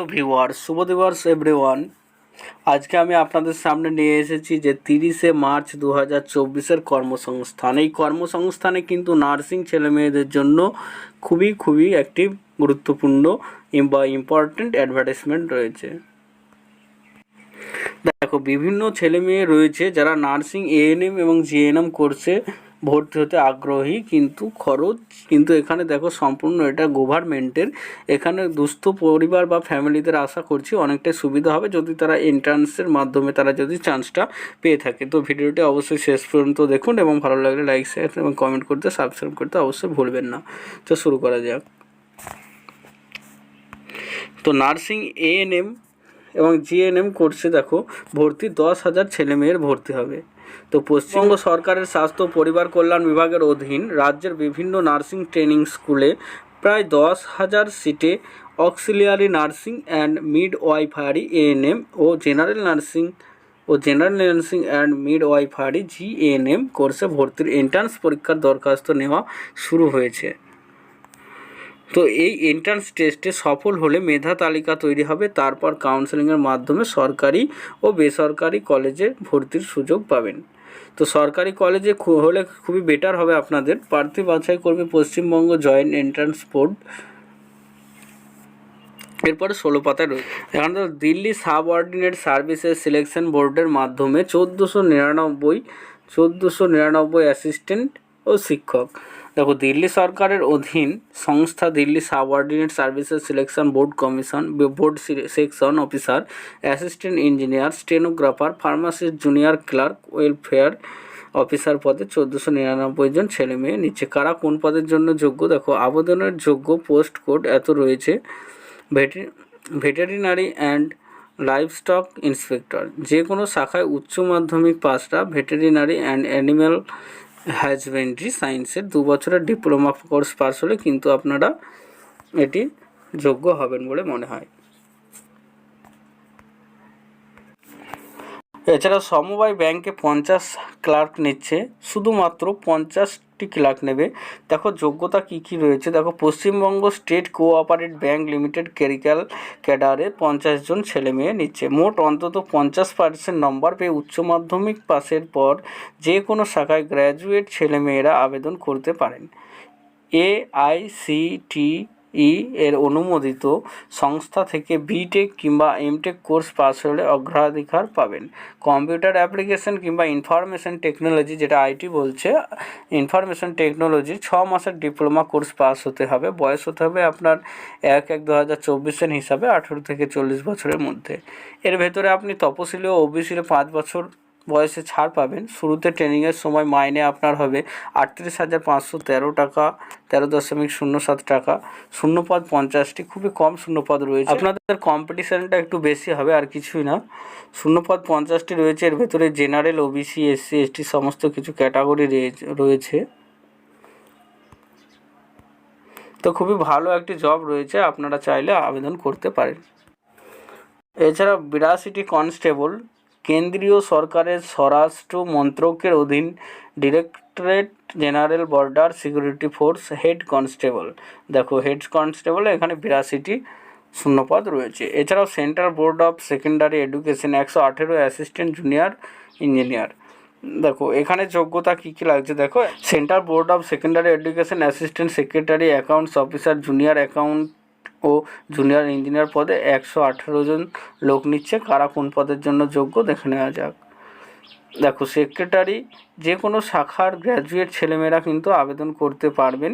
Hello viewers, শুভ দিবস everyone আজকে আমি আপনাদের সামনে নিয়ে এসেছি যে তিরিশে মার্চ দু হাজার চব্বিশের কর্মসংস্থান। এই কর্মসংস্থানে কিন্তু নার্সিং ছেলে মেয়েদের জন্য খুবই খুবই একটি গুরুত্বপূর্ণ বা ইম্পর্ট্যান্ট অ্যাডভার্টাইজমেন্ট রয়েছে। দেখো, বিভিন্ন ছেলে মেয়ে রয়েছে যারা নার্সিং এএনএম এবং জিএনএম কোর্সে ভর্তি হতে আগ্রহী, কিন্তু খরচ, কিন্তু এখানে দেখো সম্পূর্ণ এটা গভর্নমেন্টের এখানে দুস্থ পরিবার বা ফ্যামিলিদের আশা করছি অনেকটাই সুবিধা হবে যদি তারা এন্ট্রান্সের মাধ্যমে তারা যদি চান্সটা পেয়ে থাকে। তো ভিডিওটি অবশ্যই শেষ পর্যন্ত দেখুন এবং ভালো লাগলে লাইক শেয়ার এবং কমেন্ট করতে সাবস্ক্রাইব করতে অবশ্যই ভুলবেন না। তো শুরু করা যাক। তো নার্সিং এএনএম এবং জিএনএম কোর্সে দেখো, ভর্তি দশ হাজার ছেলেমেয়ের ভর্তি হবে। তো পশ্চিমবঙ্গ সরকারের স্বাস্থ্য পরিবার কল্যাণ বিভাগের অধীন রাজ্যের বিভিন্ন নার্সিং ট্রেনিং স্কুলে প্রায় দশ হাজার সিটে auxiliary nursing and midwifery ANM O general nursing O general nursing and midwifery GNM কোর্সে ভর্তির এন্ট্রান্স পরীক্ষার দরখাস্ত নেওয়া শুরু হয়েছে। তো এই এন্ট্রান্স টেস্টে সফল হলে মেধা তালিকা তৈরি হবে, তারপর কাউন্সেলিংয়ের মাধ্যমে সরকারি ও বেসরকারি কলেজে ভর্তির সুযোগ পাবেন। তো সরকারি কলেজে হলে খুবই বেটার হবে আপনাদের। প্রার্থী বাছাই করবে পশ্চিমবঙ্গ জয়েন্ট এন্ট্রান্স বোর্ড এরপরে ষোলো পাতায় রয়েছে এখানে তো দিল্লি সাবঅর্ডিনেট সার্ভিসেস সিলেকশন বোর্ডের মাধ্যমে চোদ্দোশো নিরানব্বই চোদ্দোশো নিরানব্বই অ্যাসিস্ট্যান্ট ও শিক্ষক। দেখো, দিল্লি সরকারের অধীন সংস্থা Delhi subordinate services selection board commission board section officer assistant engineer stenographer pharmacist junior clerk welfare officer পদে চোদ্দোশো নিরানব্বই জন ছেলে মেয়ে নিচ্ছে। কারা কোন পদের জন্য যোগ্য? দেখো, আবেদনের যোগ্য পোস্ট কোড এত রয়েছে। ভেটে- ভেটেরিনারি অ্যান্ড লাইভস্টক ইন্সপেক্টর। যে কোনো শাখায় উচ্চ মাধ্যমিক পাসটা ভেটেরিনারি অ্যান্ড অ্যানিম্যাল হাজবেন্ড্রি সায়েন্সের দু বছরের ডিপ্লোমা কোর্স পাস হলে কিন্তু আপনারা এটি যোগ্য হবেন বলে মনে হয়। এছাড়া সমবায় ব্যাংকে পঞ্চাশ ক্লার্ক নিচ্ছে। শুধুমাত্র পঞ্চাশটি ক্লার্ক নেবে। দেখো যোগ্যতা কি কি রয়েছে? দেখো Paschimbanga state cooperate bank limited clerical ক্যাডারে পঞ্চাশ জন ছেলে মেয়ে নিচ্ছে। মোট অন্তত পঞ্চাশ পার্সেন্ট নম্বর পেয়ে উচ্চ মাধ্যমিক পাসের পর যে কোনো শাখায় গ্র্যাজুয়েট ছেলেমেয়েরা আবেদন করতে পারেন। এআইসিটিই এর অনুমোদিত সংস্থা থেকে বিটেক কিংবা এমটেক কোর্স পাস হলে অগ্রাধিকার পাবেন। কম্পিউটার অ্যাপ্লিকেশন কিংবা ইনফরমেশন টেকনোলজি, যেটা আইটি বলছে, ইনফরমেশন টেকনোলজি, ছ মাসের ডিপ্লোমা কোর্স পাস হতে হবে। বয়স হতে হবে আপনার এক এক দু হাজার চব্বিশের হিসাবে আঠেরো থেকে চল্লিশ বছরের মধ্যে। এর ভেতরে আপনি তপশিলি ও ওবিসির পাঁচ বছর বয়সে ছাড় পাবেন। শুরুতে ট্রেনিংয়ের সময় মাইনে আপনার হবে আটত্রিশ হাজার পাঁচশো তেরো টাকা, তেরো দশমিক শূন্য সাত টাকা, শূন্যপদ পঞ্চাশটি, খুবই কম শূন্যপদ রয়েছে। আপনাদের কম্পিটিশানটা একটু বেশি হবে, আর কিছুই না। শূন্যপদ পঞ্চাশটি রয়েছে, এর ভেতরে জেনারেল ওবিসি এসসি এসটি সমস্ত কিছু ক্যাটাগরি রয়েছে। তো খুবই ভালো একটি জব রয়েছে, আপনারা চাইলে আবেদন করতে পারেন। এছাড়া বিরাশিটি কনস্টেবল কেন্দ্রীয় সরকারের স্বরাষ্ট্র মন্ত্রকের অধীন directorate general border security force head constable. দেখো, হেড কনস্টেবল এখানে বিরাশিটি শূন্যপদ রয়েছে। এছাড়াও central board of secondary education একশো আঠেরো অ্যাসিস্ট্যান্ট জুনিয়র ইঞ্জিনিয়ার। দেখো, এখানে যোগ্যতা কী কী লাগছে দেখো? Central board of secondary education assistant secretary, accounts officer, junior account O junior engineer পদে একশো আঠেরো জন লোক নিচ্ছে। কারা কোন পদের জন্য যোগ্য দেখে নেওয়া যাক। দেখো সেক্রেটারি যে কোনো শাখার গ্র্যাজুয়েট ছেলেমেয়েরা কিন্তু আবেদন করতে পারবেন।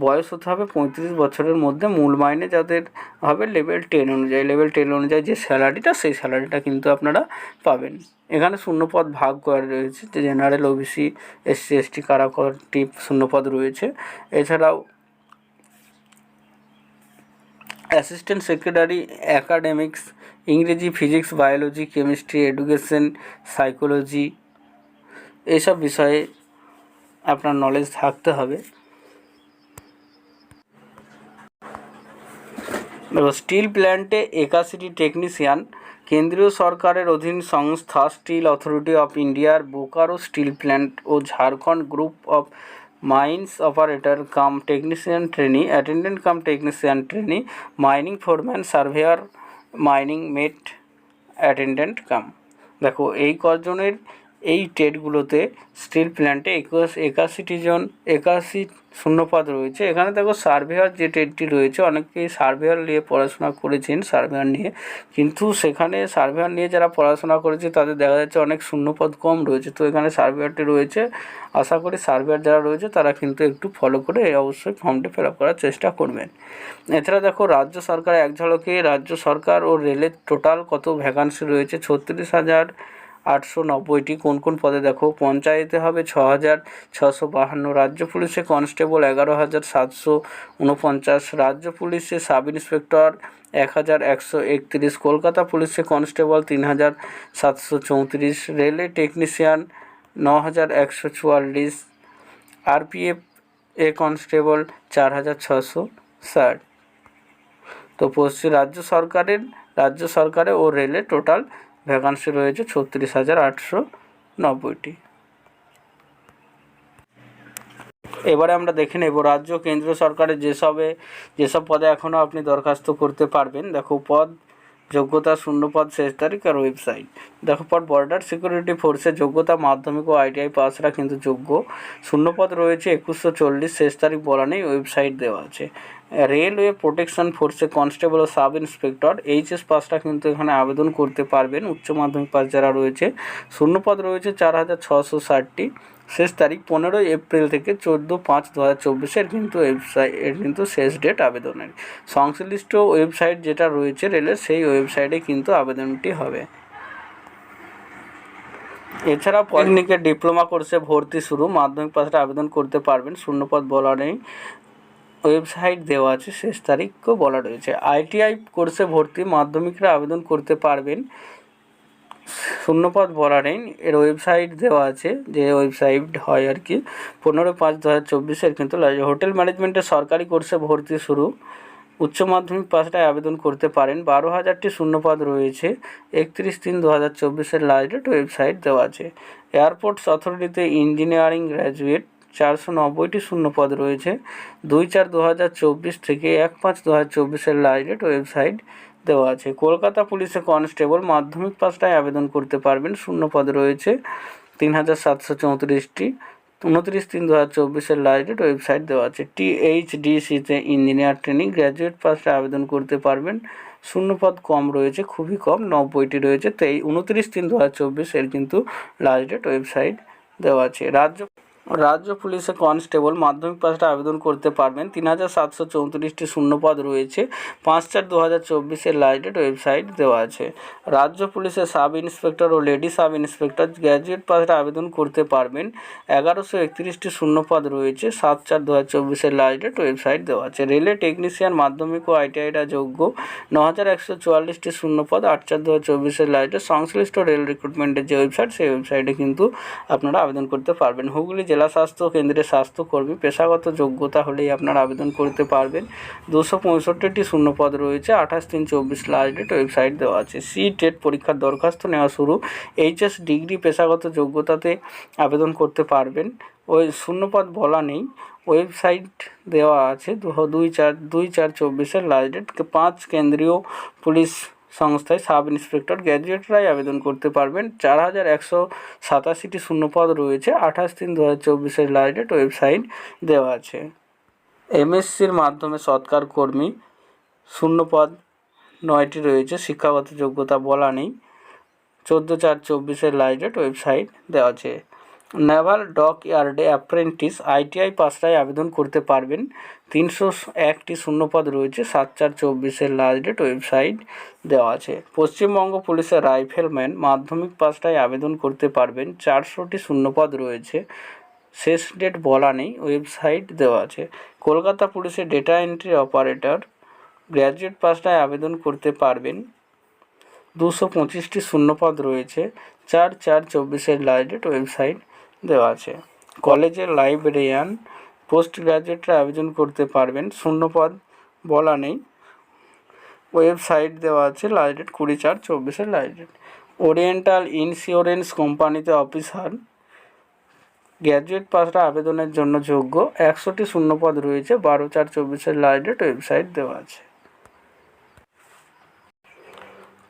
বয়স হতে হবে পঁয়ত্রিশ বছরের মধ্যে। মূল মাইনে যাদের হবে লেভেল টেন অনুযায়ী। লেভেল টেন অনুযায়ী যে স্যালারিটা সেই স্যালারিটা কিন্তু আপনারা পাবেন। এখানে শূন্যপদ ভাগ করা রয়েছে। যে জেনারেল ওবিসি এসসি এসটি কারা কটি শূন্যপদ রয়েছে। এছাড়াও অ্যাসিস্ট্যান্ট সেক্রেটারি, অ্যাকাডেমিক্স, ইংরেজি, physics, biology, chemistry, education, psychology এইসব বিষয়ে আপনার নলেজ থাকতে হবে। স্টিল প্ল্যান্টে একাশিটি টেকনিশিয়ান, কেন্দ্রীয় সরকারের অধীন সংস্থা স্টিল অথরিটি অফ ইন্ডিয়ার Bokaro steel plant O Jharkhand group of mines operator cum technician trainee attendant cum technician trainee mining foreman surveyor mining mate attendant cum দেখো, এই কজনের এই ট্রেডগুলোতে স্টিল প্ল্যান্টে একুশ একাশিটি জন একাশি শূন্যপদ রয়েছে। এখানে দেখো সার্ভেয়ার যে ট্রেডটি রয়েছে, অনেকেই সার্ভেয়ার নিয়ে পড়াশোনা করেছেন, সার্ভেয়ার নিয়ে। কিন্তু সেখানে সার্ভেয়ার নিয়ে যারা পড়াশোনা করেছে, তাদের দেখা যাচ্ছে অনেক শূন্যপদ কম রয়েছে। তো এখানে সার্ভেয়ারটি রয়েছে। আশা করি সার্ভেয়ার যারা রয়েছে, তারা কিন্তু একটু ফলো করে অবশ্যই ফর্মটি ফিল করার চেষ্টা করবেন। এছাড়া দেখো রাজ্য সরকার এক ঝলকে, রাজ্য সরকার ও রেলের টোটাল কত ভ্যাকান্সি রয়েছে? ছত্রিশ হাজার আটশো নব্বইটি কোন কোন পদে? দেখো, পঞ্চায়েতে হবে ছ হাজার ছশো বাহান্ন, রাজ্য পুলিশে কনস্টেবল এগারো হাজার সাতশো উনপঞ্চাশ, রাজ্য পুলিশে সাব ইন্সপেক্টর এক হাজার একশো একত্রিশ, কলকাতা পুলিশে কনস্টেবল তিন হাজার সাতশো চৌত্রিশ, রেলে টেকনিশিয়ান ন হাজার একশো চুয়াল্লিশ, আরপিএফ এ কনস্টেবল চার হাজার ছশো ষাট। তো পশ্চিম, রাজ্য সরকারের, রাজ্য সরকারে ও রেলে টোটাল ভ্যাকান্সি রয়েছে ছত্রিশ হাজার আটশো নব্বইটি। এবারে আমরা দেখে নেব রাজ্য কেন্দ্র সরকারের যেসবে, যেসব পদে এখনও আপনি দরখাস্ত করতে পারবেন, দেখো পদ যোগ্যতা শূন্যপদ শেষ তারিখ আর ওয়েবসাইট। দেখো পর বর্ডার সিকিউরিটি ফোর্সের যোগ্যতা, মাধ্যমিক ও আইটিআই পাসরা কিন্তু যোগ্য। শূন্যপদ রয়েছে একুশশো চল্লিশ, শেষ তারিখ বলা নেই, ওয়েবসাইট দেওয়া আছে। রেলওয়ে প্রোটেকশন ফোর্সে কনস্টেবল ও সাব ইন্সপেক্টর এইচএস পাসটা কিন্তু এখানে আবেদন করতে পারবেন। উচ্চ মাধ্যমিক পাস যারা রয়েছে, শূন্যপদ রয়েছে চার হাজার ছশো ষাটটি। শেষ তারিখ পনেরোই এপ্রিল থেকে চোদ্দ পাঁচ দু হাজার চব্বিশের কিন্তু ওয়েবসাইট কিন্তু শেষ ডেট আবেদনের। সংশ্লিষ্ট ওয়েবসাইট যেটা রয়েছে রেলের সেই ওয়েবসাইটে কিন্তু আবেদনটি হবে। এছাড়া পলিটেকনিকের ডিপ্লোমা কোর্সে ভর্তি শুরু। মাধ্যমিক পাশে আবেদন করতে পারবেন। শূন্যপদ বলা নেই। ওয়েবসাইট দেওয়া আছে, শেষ তারিখও বলা রয়েছে। আইটিআই কোর্সে ভর্তি মাধ্যমিকরা আবেদন করতে পারবেন। শূন্যপদ বলা নেই, এর ওয়েবসাইট দেওয়া আছে, যে ওয়েবসাইট হয় আর কি। পনেরো পাঁচ দু হাজার চব্বিশের কিন্তু হোটেল ম্যানেজমেন্টের সরকারি কোর্সে ভর্তি শুরু। উচ্চ মাধ্যমিক পাশটায় আবেদন করতে পারেন। বারো হাজারটি শূন্যপদ রয়েছে, একত্রিশ তিন দু হাজার চব্বিশের লাস্ট ডেট ওয়েবসাইট দেওয়া আছে। এয়ারপোর্টস অথরিটিতে ইঞ্জিনিয়ারিং গ্র্যাজুয়েট। চারশো নব্বইটি শূন্যপদ রয়েছে। দুই চার দু হাজার চব্বিশ থেকে এক পাঁচ দু হাজার চব্বিশের ডেট ওয়েবসাইট দেওয়া আছে। কলকাতা পুলিশে কনস্টেবল মাধ্যমিক পাশটায় আবেদন করতে পারবেন। শূন্য পদ রয়েছে তিন হাজার সাতশো চৌত্রিশটি। উনত্রিশ তিন দু হাজার চব্বিশের লাস্ট ডেট ওয়েবসাইট দেওয়া আছে। টিএইচডিসিতে ইঞ্জিনিয়ার ট্রেনিং, গ্র্যাজুয়েট পাশে আবেদন করতে পারবেন। শূন্যপদ কম রয়েছে, খুবই কম, নব্বইটি রয়েছে। তেই উনত্রিশ তিন দু হাজার চব্বিশের কিন্তু লাস্ট ওয়েবসাইট দেওয়া আছে। রাজ্য রাজ্য পুলিশে কনস্টেবল মাধ্যমিক পাশটা আবেদন করতে পারবেন। তিন হাজার সাতশো চৌত্রিশটি শূন্যপদ রয়েছে। পাঁচ চার দু হাজার চব্বিশের লাস্ট ডেট ওয়েবসাইট দেওয়া আছে। রাজ্য পুলিশে সাব ইন্সপেক্টর ও লেডি সাব ইন্সপেক্টর গ্র্যাজুয়েট পাশটা আবেদন করতে পারবেন। এগারোশো একত্রিশটি শূন্যপদ রয়েছে। সাত চার দু হাজার চব্বিশের লাস্ট ডেট ওয়েবসাইট দেওয়া আছে। রেলে টেকনিশিয়ান, মাধ্যমিক ও আইটিআইটা যোগ্য ন হাজার একশো চুয়াল্লিশটি শূন্যপদ আট চার দু হাজার চব্বিশের লাস্ট সংশ্লিষ্ট রেল রিক্রুটমেন্টের যে ওয়েবসাইট, সেই ওয়েবসাইটে কিন্তু আপনারা আবেদন করতে পারবেন। হুগলি জেলা স্বাস্থ্য কেন্দ্রের স্বাস্থ্যকর্মী পেশাগত যোগ্যতা হলেই আপনারা আবেদন করতে পারবেন। দুশো পঁয়ষট্টিটি শূন্যপদ রয়েছে, আঠাশ তিন চব্বিশ লাস্ট ডেট ওয়েবসাইট দেওয়া আছে। সি টেট পরীক্ষার দরখাস্ত নেওয়া শুরু। এইচএস ডিগ্রি পেশাগত যোগ্যতাতে আবেদন করতে পারবেন। ওই শূন্যপদ বলা নেই। ওয়েবসাইট দেওয়া আছে দুই চার দুই চার চব্বিশের লাস্ট ডেট পাঁচ কেন্দ্রীয় পুলিশ সংস্থায় সাব ইন্সপেক্টর গ্র্যাজুয়েটরাই আবেদন করতে পারবেন। চার হাজার একশো সাতাশিটি শূন্যপদ রয়েছে। আঠাশ তিন দু হাজার চব্বিশের লাস্ট ওয়েবসাইট দেওয়া আছে। এমএসসির মাধ্যমে সৎকার কর্মী শূন্যপদ নয়টি রয়েছে। শিক্ষাগত যোগ্যতা বলা নেই। চোদ্দ চার চব্বিশের লাস্ট ওয়েবসাইট দেওয়া আছে। নেভাল ডক ইয়ার্ডে অ্যাপ্রেন্টিস আইটিআই পাশটায় আবেদন করতে পারবেন। তিনশো একটি শূন্যপদ রয়েছে, সাত চার চব্বিশের লাস্ট ডেট ওয়েবসাইট দেওয়া আছে। পশ্চিমবঙ্গ পুলিশের রাইফেলম্যান মাধ্যমিক পাশটায় আবেদন করতে পারবেন, চারশোটি শূন্যপদ রয়েছে, শেষ ডেট বলা নেই ওয়েবসাইট দেওয়া আছে। কলকাতা পুলিশের ডেটা এন্ট্রি অপারেটর গ্র্যাজুয়েট পাশটায় আবেদন করতে পারবেন, দুশো পঁচিশটি শূন্যপদ রয়েছে, চার চার চব্বিশের লাস্ট ডেট ওয়েবসাইট দেওয়া আছে। কলেজের লাইব্রেরিয়ান পোস্ট গ্রাজুয়েটরা আবেদন করতে পারবেন শূন্যপদ বলা নেই। ওয়েবসাইট দেওয়া আছে লাস্ট ডেট কুড়ি চার চব্বিশের লাস্ট ডেট ওরিয়েন্টাল ইন্স্যুরেন্স কোম্পানিতে অফিসার। গ্র্যাজুয়েট পাসরা আবেদনের জন্য যোগ্য। একশোটি শূন্যপদ রয়েছে, বারো চার চব্বিশের লাইডেট ওয়েবসাইট দেওয়া আছে।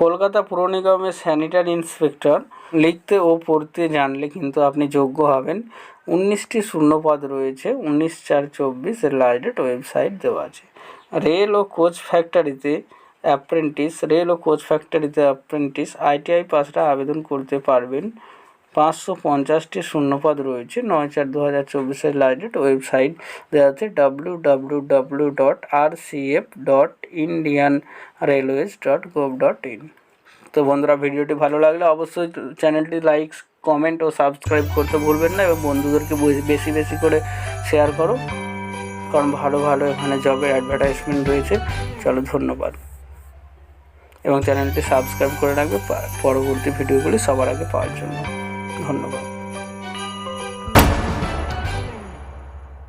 কলকাতা পুর নিগমের স্যানিটারি ইন্সপেক্টর লিখতে ও পড়তে জানলে কিন্তু আপনি যোগ্য হবেন। উনিশটি শূন্যপদ রয়েছে, উনিশ চার চব্বিশ এর লাইডেট ওয়েবসাইট দেওয়া আছে। রেল ও কোচ ফ্যাক্টরিতে অ্যাপ্রেন্টিস রেল ও কোচ ফ্যাক্টরিতে অ্যাপ্রেন্টিস আইটিআই পাসরা আবেদন করতে পারবেন। পাঁচশো পঞ্চাশটি শূন্যপদ রয়েছে। নয় চার দু হাজার চব্বিশের লাইডেট ওয়েবসাইট দেওয়া আছে W W W dot R C F dot Indian railways dot gov dot in তো বন্ধুরা, ভিডিওটি ভালো লাগলে অবশ্যই চ্যানেলটি লাইক, কমেন্ট ও সাবস্ক্রাইব করতে ভুলবেন না এবং বন্ধুদেরকে বেশি বেশি করে শেয়ার করো। কারণ ভালো ভালো এখানে জবের অ্যাডভার্টাইজমেন্ট রয়েছে। চলো, ধন্যবাদ। এবং চ্যানেলটি সাবস্ক্রাইব করে রাখবে। পরবর্তী ভিডিওগুলি সবার আগে পাওয়ার জন্য। ধন্যবাদ।